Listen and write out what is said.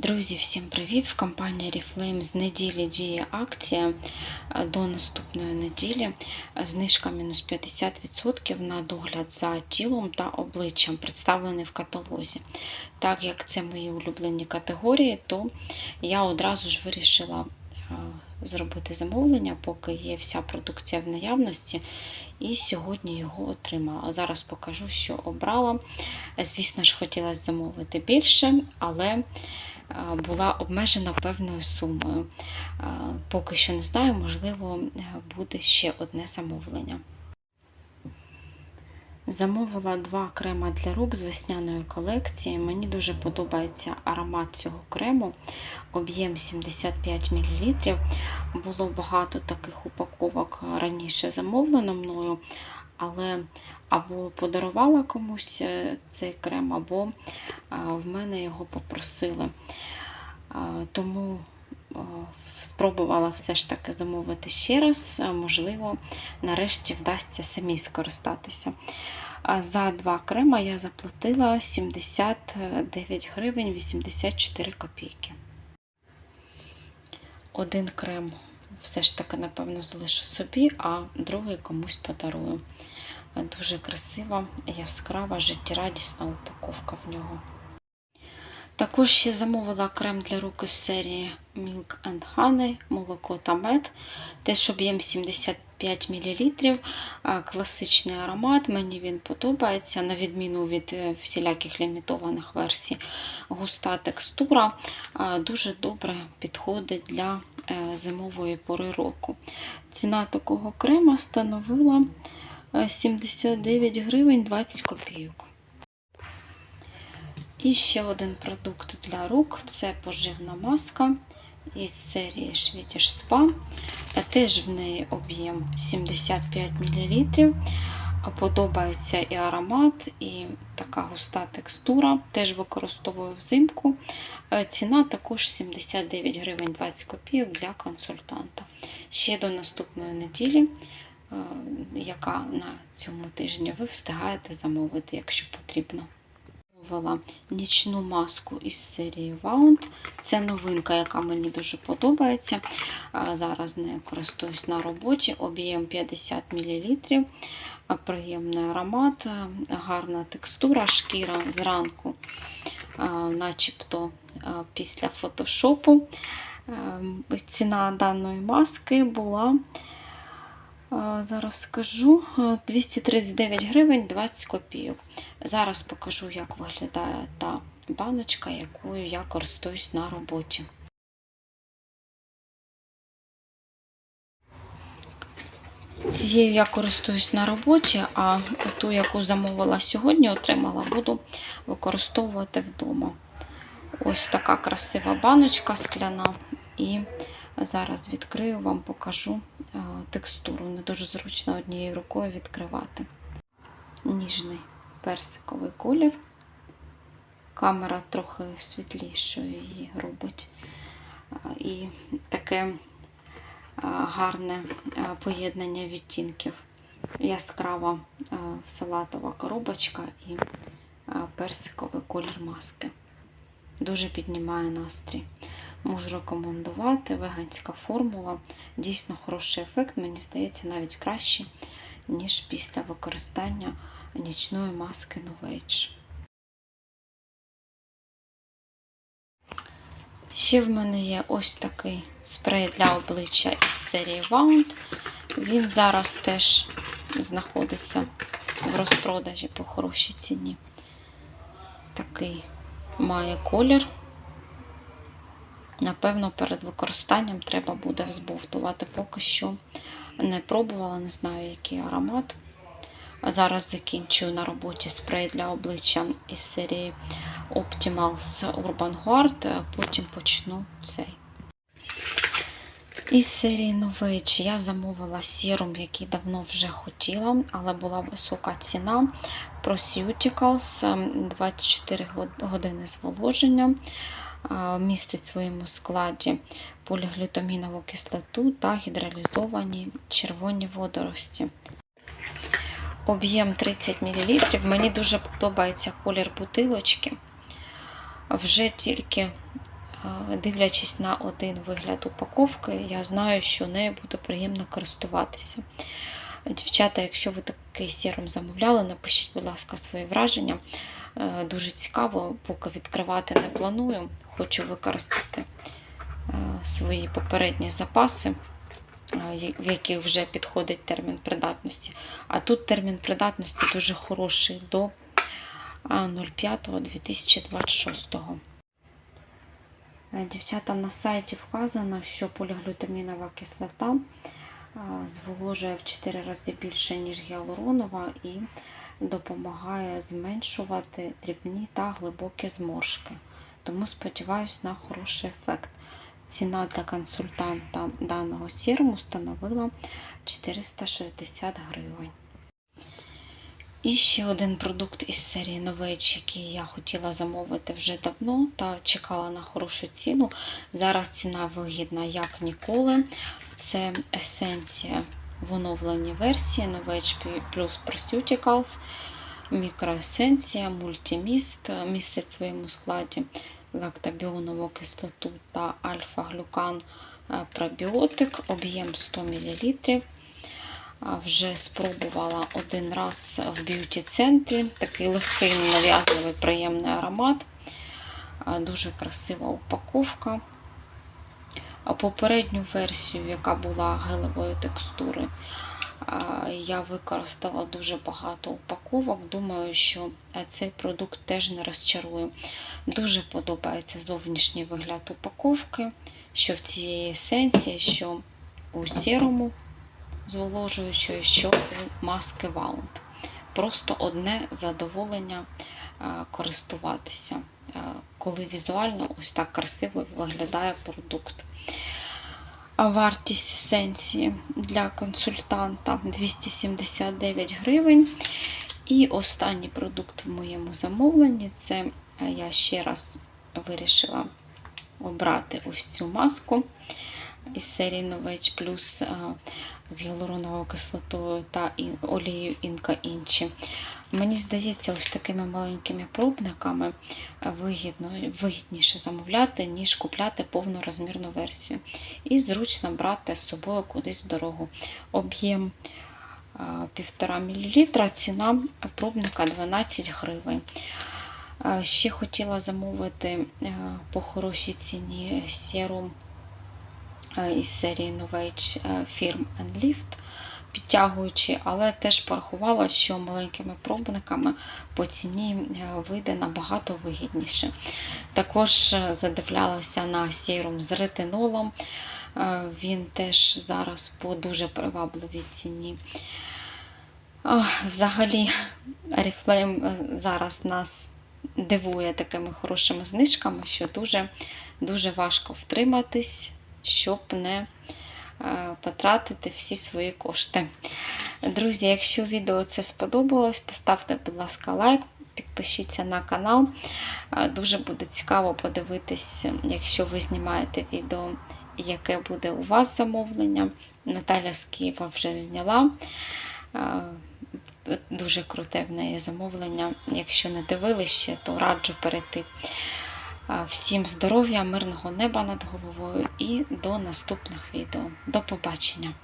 Друзі, всім привіт! В компанії Oriflame з неділі діє акція е, до наступної неділі. Е, Знижка мінус 50% на догляд за тілом та обличчям, представлений в каталозі. Так як це мої улюблені категорії, то я одразу ж вирішила е, зробити замовлення, поки є вся продукція в наявності. І сьогодні його отримала. Зараз покажу, що обрала. Звісно ж, хотілося замовити більше, але була обмежена певною сумою. Поки що не знаю, можливо, е, буде ще одне замовлення. Замовила два крема для рук з весняної колекції. Мені дуже подобається аромат цього крему, об'єм 75 мл. Було багато таких упаковок раніше замовлено мною, але або подарувала комусь е, цей крем, або в мене його попросили. Тому спробувала все ж таки замовити ще раз. Можливо, нарешті вдасться самі скористатися. За два крема я заплатила 79 гривень 84 копійки. Один крем все ж таки, напевно, залишу собі, а другий комусь подарую. Дуже красива, яскрава, життєрадісна упаковка в нього. Також ще замовила крем для рук із серії Milk and Honey, молоко та мед. Теж об'єм 75 мл. Класичний аромат, мені він подобається, на відміну від е, всіляких лімітованих версій. Густа текстура дуже добре підходить для е, зимової пори року. Ціна такого крема становила 79 гривень 20 копійок. І ще один продукт для рук це поживна маска із серії Swedish Spa. Теж в неї об'єм 75 мл. Подобається і аромат, і така густа текстура. Теж використовую взимку. Ціна також 79 гривень 20 копійок для консультанта. Ще до наступної неділі, яка на цьому тижні ви встигаєте замовити, якщо потрібно замовила нічну маску із серії Wound. Це новинка, яка мені дуже подобається. Зараз нею користуюсь на роботі. Об'єм 50 мл. Приємний аромат, гарна текстура, шкіра зранку, начебто після фотошопу. Ціна даної маски була. Зараз скажу 239 гривень 20 копійок. Зараз покажу, як виглядає та баночка, якою я користуюсь на роботі. Цією я користуюсь на роботі, а ту, яку замовила сьогодні, отримала, буду використовувати вдома. Ось така красива баночка скляна. І зараз відкрию вам, покажу текстуру. Не дуже зручно однією рукою відкривати. Ніжний персиковий колір. Камера трохи світлішою її робить. І таке гарне поєднання відтінків. Яскрава салатова коробочка і персиковий колір маски. Дуже піднімає настрій. Можу рекомендувати веганська формула. Дійсно хороший ефект, мені здається, навіть кращий, ніж після використання нічної маски Novage. Ще в мене є ось такий спрей для обличчя із серії Wound. Він зараз теж знаходиться в розпродажі по хорошій ціні. Такий має колір. Напевно, перед використанням треба буде взбовтувати. Поки що не пробувала, не знаю, який аромат. Зараз закінчую на роботі спрей для обличчя із серії Optimals Urban Guard, потім почну цей. Із серії Novage я замовила серум, який давно вже хотіла, але була висока ціна. Prosuticals 24 години зволоження містить в своєму складі поліглютамінову кислоту та гідралізовані червоні водорості. Об'єм 30 мл. Мені дуже подобається колір бутилочки. Вже тільки дивлячись на один вигляд упаковки, я знаю, що нею буде приємно користуватися. Дівчата, якщо ви такий серум замовляли, напишіть, будь ласка, свої враження. Е, Дуже цікаво, поки відкривати не планую. Хочу використати е, свої попередні запаси, е, в яких вже підходить термін придатності. А тут термін придатності дуже хороший до 05.2026. Е, Дівчата, на сайті вказано, що поліглютамінова кислота зволожує в 4 рази більше, ніж гіалуронова, і допомагає зменшувати дрібні та глибокі зморшки. Тому сподіваюся на хороший ефект. Ціна для консультанта даного серуму становила 460 гривень. І ще один продукт із серії Novage, який я хотіла замовити вже давно та чекала на хорошу ціну. Зараз ціна вигідна як ніколи. Це есенція в оновленій версії Novage Plus Prosuticals. Мікроесенція, мультиміст містить в своєму складі лактобіонову кислоту та альфа-глюкан е, пробіотик, об'єм 100 мл. Вже спробувала один раз в б'юті-центрі. Такий легкий, нав'язливий, приємний аромат. Дуже красива упаковка. Попередню версію, яка була гелевої текстури, я використала дуже багато упаковок. Думаю, що е, цей продукт теж не розчарує. Дуже подобається зовнішній вигляд упаковки, що в цієї есенції, що у серуму зволожуючої, що у маски Ваунт. Просто одне задоволення е, користуватися, коли візуально ось так красиво виглядає продукт. Вартість есенції для консультанта 279 гривень. І останній продукт в моєму замовленні це е, я ще раз вирішила обрати ось цю маску із серії Novage Plus е, з гіалуроновою кислотою та олією Інка Інші. Мені здається, ось такими маленькими пробниками е, вигідно, вигідніше замовляти, ніж купляти повнорозмірну версію. І зручно брати з собою кудись в дорогу. Об'єм е, 1,5 мл, ціна пробника 12 гривень. Е, Ще хотіла замовити е, по хорошій ціні серум е, із серії Novage е, Firm and Lift, підтягуючи, але теж порахувала, що маленькими пробниками по ціні е, вийде набагато вигідніше. Також е, задивлялася на серум з ретинолом. Е, Він теж зараз по дуже привабливій ціні. Взагалі, Oriflame е, зараз нас дивує такими хорошими знижками, що дуже, дуже важко втриматись, щоб не е, потратити всі свої кошти. Друзі, якщо відео це сподобалось, поставте, будь ласка, лайк, підпишіться на канал. Е, Дуже буде цікаво подивитись, якщо ви знімаєте відео, яке буде у вас замовлення. Наталя з Києва вже зняла. Е, Дуже круте в неї замовлення. Якщо не дивились то раджу перейти. Всім здоров'я, мирного неба над головою і до наступних відео. До побачення!